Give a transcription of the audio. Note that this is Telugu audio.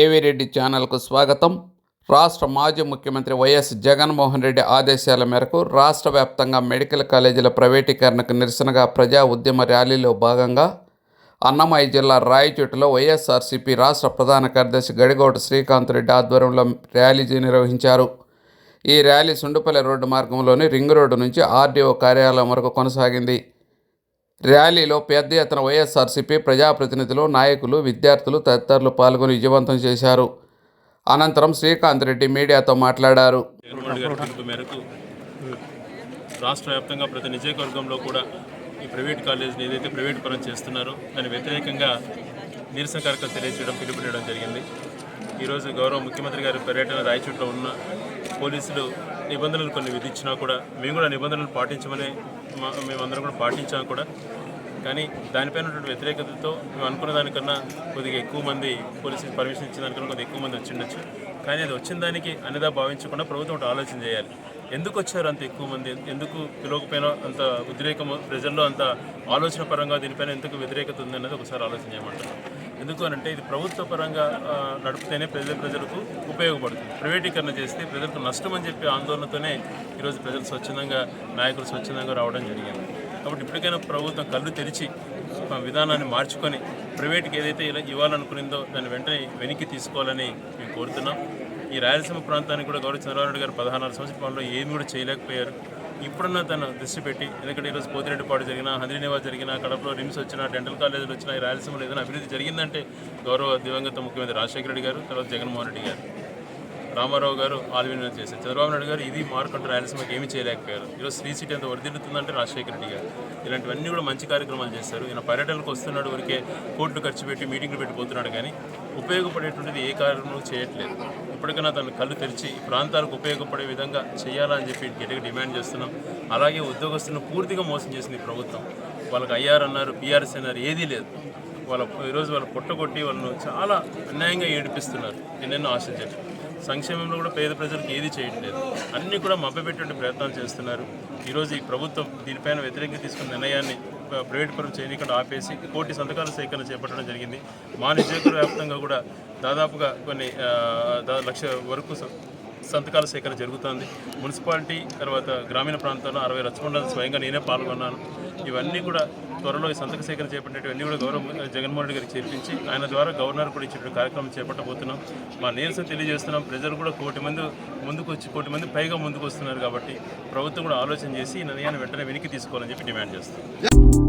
దేవిరెడ్డి ఛానల్కు స్వాగతం. రాష్ట్ర మాజీ ముఖ్యమంత్రి వైఎస్ జగన్మోహన్ రెడ్డి ఆదేశాల మేరకు రాష్ట్ర వ్యాప్తంగా మెడికల్ కాలేజీల ప్రైవేటీకరణకు నిరసనగా ప్రజా ఉద్యమ ర్యాలీలో భాగంగా అన్నమయ్య జిల్లా రాయచోటిలో వైఎస్ఆర్సీపీ రాష్ట్ర ప్రధాన కార్యదర్శి గడిగోట శ్రీకాంత్ రెడ్డి ఆధ్వర్యంలో ర్యాలీ నిర్వహించారు. ఈ ర్యాలీ సుండుపల్లి రోడ్డు మార్గంలోని రింగ్ రోడ్డు నుంచి ఆర్డీఓ కార్యాలయం వరకు కొనసాగింది. ర్యాలీలో పెద్ద ఎత్తున వైఎస్ఆర్సీపీ ప్రజాప్రతినిధులు నాయకులు విద్యార్థులు తదితరులు పాల్గొని విజయవంతం చేశారు. అనంతరం శ్రీకాంత్ రెడ్డి మీడియాతో మాట్లాడారు. మేరకు రాష్ట్ర వ్యాప్తంగా ప్రతి నియోజకవర్గంలో కూడా ఈ ప్రైవేట్ కాలేజీని ఏదైతే ప్రైవేట్ పరం చేస్తున్నారో దాని వ్యతిరేకంగా నిరసన కార్యక్రమం తెలియజేయడం పిలుపునివ్వడం జరిగింది. ఈరోజు గౌరవ ముఖ్యమంత్రి గారి పర్యటన రాయచోట్లో ఉన్న పోలీసులు నిబంధనలు కొన్ని విధించినా కూడా మేము కూడా నిబంధనలు పాటించమని మేమందరం కూడా పాటించాం కూడా. కానీ దానిపైన ఉన్నటువంటి వ్యతిరేకతతో మేము అనుకున్న దానికన్నా కొద్దిగా ఎక్కువ మంది పోలీసులు పర్మిషన్ ఇచ్చిన దానికన్నా కొద్దిగా ఎక్కువ మంది వచ్చిండొచ్చు. కానీ అది వచ్చిన దానికి అనేదా భావించకుండా ప్రభుత్వం ఒకటి ఆలోచన చేయాలి. ఎందుకు వచ్చారు అంత ఎక్కువ మంది? ఎందుకు పిలవకపోయినా అంత ఉద్రేకము ప్రజల్లో అంత ఆలోచన పరంగా దీనిపైన ఎందుకు వ్యతిరేకత ఉందన్నది ఒకసారి ఆలోచన చేయమంటారు ఎందుకు అనంటే ఇది ప్రభుత్వ పరంగా నడిపితేనే ప్రజల ప్రజలకు ఉపయోగపడుతుంది. ప్రైవేటీకరణ చేస్తే ప్రజలకు నష్టం అని చెప్పి ఆందోళనతోనే ఈరోజు ప్రజలు స్వచ్ఛందంగా నాయకులు స్వచ్ఛందంగా రావడం జరిగింది. కాబట్టి ఇప్పటికైనా ప్రభుత్వం కళ్ళు తెరిచి విధానాన్ని మార్చుకొని ప్రైవేట్కి ఏదైతే ఇలా ఇవ్వాలనుకునిందో దాన్ని వెంటనే వెనక్కి తీసుకోవాలని మేము కోరుతున్నాం. ఈ రాయలసీమ ప్రాంతానికి కూడా గౌరవ చంద్రబాబు గారు పదహారు సంవత్సరాల పాలనలో ఏమి కూడా చేయలేకపోయారు. ఇప్పుడున్న తను దృష్టి పెట్టి ఎందుకంటే ఈరోజు పోతిరెడ్డిపాడు జరిగినా హంద్రీనివాస్ జరిగినా కడపలో రిమ్స్ వచ్చినా డెంటల్ కాలేజీలు వచ్చినా ఈ రాయలసీమలో ఏదైనా అభివృద్ధి జరిగిందంటే గౌరవ దివంగత ముఖ్యమంత్రి రాజశేఖర రెడ్డి గారు తర్వాత జగన్మోహన్ రెడ్డి గారు. రామారావు గారు ఆల్విన్ చేశారు. చంద్రబాబు నాయుడు గారు ఇది మార్కంటూ రాయలసీమకి ఏమీ చేయలేకపోయారు. ఈరోజు శ్రీ సిటీ ఎంత వరదిల్లుతుందంటే రాజశేఖర రెడ్డి గారు. ఇలాంటివన్నీ కూడా మంచి కార్యక్రమాలు చేశారు ఈయన పర్యటనకు వస్తున్నాడు వరకే కోట్లు ఖర్చు పెట్టి మీటింగ్లు పెట్టిపోతున్నాడు కానీ ఉపయోగపడేటువంటిది ఏ కార్యక్రమం చేయట్లేదు. ఇప్పటికైనా తను కళ్ళు తెరిచి ప్రాంతాలకు ఉపయోగపడే విధంగా చేయాలని చెప్పి గట్టిగా డిమాండ్ చేస్తున్నాం. అలాగే ఉద్యోగస్తులను పూర్తిగా మోసం చేసింది ప్రభుత్వం. వాళ్ళకి ఐఆర్ అన్నారు పిఆర్ఎస్ అన్నారు ఏదీ లేదు. వాళ్ళ ఈరోజు వాళ్ళు పుట్టగొట్టి వాళ్ళను చాలా అన్యాయంగా ఏడిపిస్తున్నారు. ఎన్నెన్నో ఆశించాను సంక్షేమంలో కూడా పేద ప్రజలకు ఏది చేయట్లేదు. అన్నీ కూడా మభ్యపెట్టే ప్రయత్నాలు చేస్తున్నారు. ఈరోజు ఈ ప్రభుత్వం దీనిపైన వ్యతిరేకంగా తీసుకున్న నిర్ణయాన్ని ప్రైవేట్ పరం చేయకుండా ఆపేసి కోటి సంతకాల సేకరణ చేపట్టడం జరిగింది. మా నియోజకవర్గ వ్యాప్తంగా కూడా దాదాపుగా కొన్ని లక్ష వరకు సంతకాల సేకరణ జరుగుతోంది. మున్సిపాలిటీ తర్వాత గ్రామీణ ప్రాంతాల్లో అరవై లక్షల స్వయంగా నేనే పాల్గొన్నాను. ఇవన్నీ కూడా త్వరలో ఈ సంతక సేకరణ చేపట్టేటివన్నీ కూడా గౌరవ జగన్మోహన్ రెడ్డి గారికి చేర్పించి ఆయన ద్వారా గవర్నర్ కూడా ఇచ్చేటువంటి కార్యక్రమం చేపట్టబోతున్నాం. మా నీరసం తెలియజేస్తున్నాం. ప్రజలు కూడా కోటి మంది ముందుకు వచ్చి కోటి మంది పైగా ముందుకు వస్తున్నారు కాబట్టి ప్రభుత్వం కూడా ఆలోచన చేసి ఈ నిర్ణయాన్ని వెంటనే వెనక్కి తీసుకోవాలని చెప్పి డిమాండ్ చేస్తాం